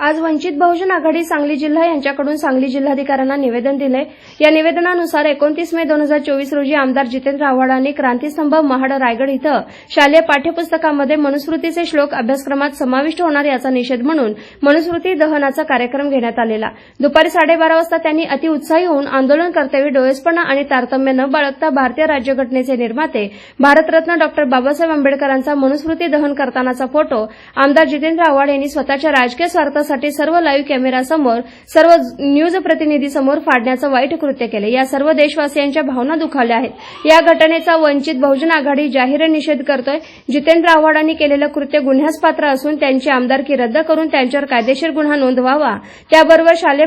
आज वंचित बहुजन आघाडी सांगली जिल्हा यांच्याकडून सांगली जिल्हाधिकाऱ्यांना निवेदन दिले. या निवेदनानुसार एकोणतीस मे दोन हजार चोवीस रोजी आमदार जितेंद्र आव्हाडांनी क्रांतीस्तंभ महाड रायगड इथं शालेय पाठ्यपुस्तकामध्ये मनुस्मृतीचे श्लोक अभ्यासक्रमात समाविष्ट होणार याचा निषेध म्हणून मनुस्मृती दहनाचा कार्यक्रम घेण्यात आलेला. दुपारी साडेबारा वाजता त्यांनी अतिउत्साही होऊन आंदोलनकर्त्यावेळी डोळेसपणा आणि तारतम्य न बाळगता भारतीय राज्यघटनेचे निर्माते भारतरत्न डॉक्टर बाबासाहेब आंबेडकरांचा मनुस्मृती दहन करतानाचा फोटो आमदार जितेंद्र आव्हाड यांनी स्वतःच्या राजकीय स्वार्थ दिवसासाठी सर्व लाईव्ह कॅमेरासमोर सर्व न्यूज प्रतिनिधीसमोर फाडण्याचं वाईट कृत्य केले. या सर्व देशवासियांच्या भावना दुखावल्या आहेत. या घटनेचा वंचित बहुजन आघाडी जाहीर निषेध करतोय. जितेंद्र आव्हाडांनी केलेलं कृत्य गुन्ह्यास पात्र असून त्यांची आमदारकी रद्द करून त्यांच्यावर कायदेशीर गुन्हा नोंदवावा. त्याबरोबर शालेय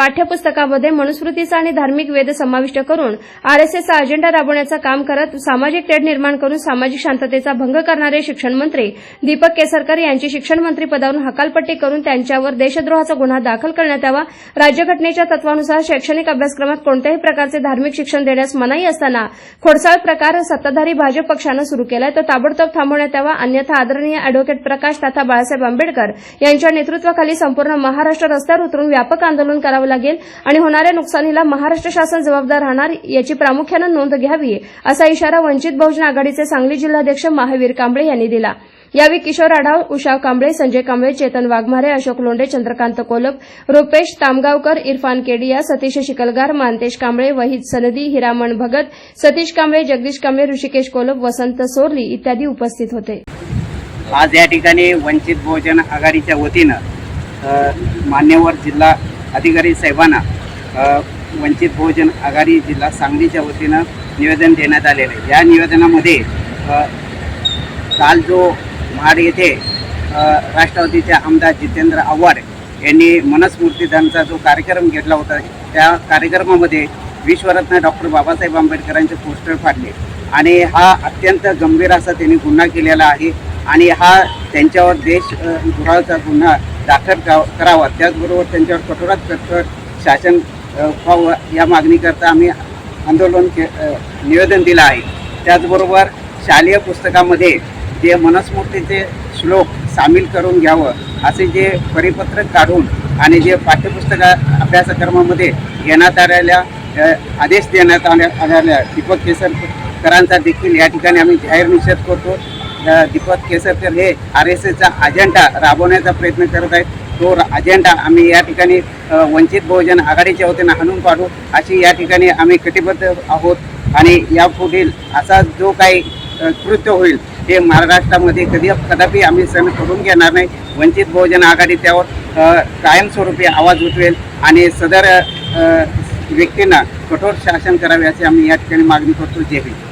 पाठ्यपुस्तकामध्ये मनुस्मृतीचा आणि धार्मिक वेद समाविष्ट करून आरएसएसचा अजेंडा राबवण्याचं काम करत सामाजिक तेढ निर्माण करून सामाजिक शांततेचा भंग करणारे शिक्षण मंत्री दीपक केसरकर यांची शिक्षण मंत्री पदावरून हकालपट्टी करून त्यांच्यावर देशद्रोहाचा गुन्हा दाखल करण्यात यावा. राज्यघटनेच्या तत्वानुसार शैक्षणिक अभ्यासक्रमात कोणत्याही प्रकारचे धार्मिक शिक्षण देण्यास मनाई असताना खोडसाळ प्रकार सत्ताधारी भाजप पक्षानं सुरू केलाय. तो ताबडतोब थांबवण्यात यावा. अन्यथा आदरणीय अॅडव्होकेट प्रकाश तथा बाळासाहेब आंबेडकर यांच्या नेतृत्वाखाली संपूर्ण महाराष्ट्र रस्त्यावर उतरून व्यापक आंदोलन करावं लागेल आणि होणाऱ्या नुकसानीला महाराष्ट्र शासन जबाबदार राहणार याची प्रामुख्यानं नोंद घ्यावी असा इशारा वंचित बहुजन आघाडीचे सांगली जिल्हाध्यक्ष महावीर कांबळे यांनी दिला. यावेळी किशोर आढाव उषा कांबळे संजय कांबळे चेतन वाघमारे अशोक लोंढे चंद्रकांत कोलप रुपेश तामगावकर इरफान केडिया सतीश शिकलगार मानतेश कांबळे वहीद सनदी हिरामण भगत सतीश कांबळे जगदीश कांबळे ऋषिकेश कोलप वसंत सोरली इत्यादी उपस्थित होते. आज या ठिकाणी वंचित बहुजन आघाडीच्या वतीनं मान्यवर जिल्हा अधिकारी साहेबांना वंचित बहुजन आघाडी जिल्हा सांगलीच्या वतीनं निवेदन देण्यात आलेलं आहे. या निवेदनामध्ये काल जो महाड येथे राष्ट्रवादीचे आमदार जितेंद्र आव्हाड यांनी मनस्मृतीदानचा जो कार्यक्रम घेतला होता त्या कार्यक्रमामध्ये विश्वरत्न डॉक्टर बाबासाहेब आंबेडकरांचे पोस्टर फाडले. आणि हा अत्यंत गंभीर असा त्यांनी गुन्हा केलेला आहे. आणि हा त्यांच्यावर देश अ, गुन्हा दाखल करावा त्याचबरोबर त्यांच्यावर कठोरात कठोर शासन व्हावं या मागणीकरता आम्ही आंदोलन के निवेदन दिलं आहे. त्याचबरोबर शालेय पुस्तकामध्ये जे मनस्मूर्तीचे श्लोक सामील करून घ्यावं असे जे परिपत्रक काढून आणि जे पाठ्यपुस्तक अभ्यासक्रमामध्ये घेण्यात आलेल्या आदेश देण्यात आल्या आलेल्या दीपक केसरकरांचा देखील या ठिकाणी आम्ही जाहीर निषेध करतो. दीपक केसरकर हे आर एस एसचा अजेंडा राबवण्याचा प्रयत्न करत आहेत. तो अजेंडा आम्ही या ठिकाणी वंचित बहुजन आघाडीच्या वतीनं हाणून पाडू अशी या ठिकाणी आम्ही कटिबद्ध आहोत. आणि यापुढील असा जो काही कृत्य होईल ते महाराष्ट्रामध्ये कधी कदापि आम्ही सण करून घेणार नाही. वंचित बहुजन आघाडी त्यावर कायमस्वरूपी आवाज उठवेल आणि सदर व्यक्तींना कठोर शासन करावे अशी आम्ही या ठिकाणी मागणी करतो. जे होईल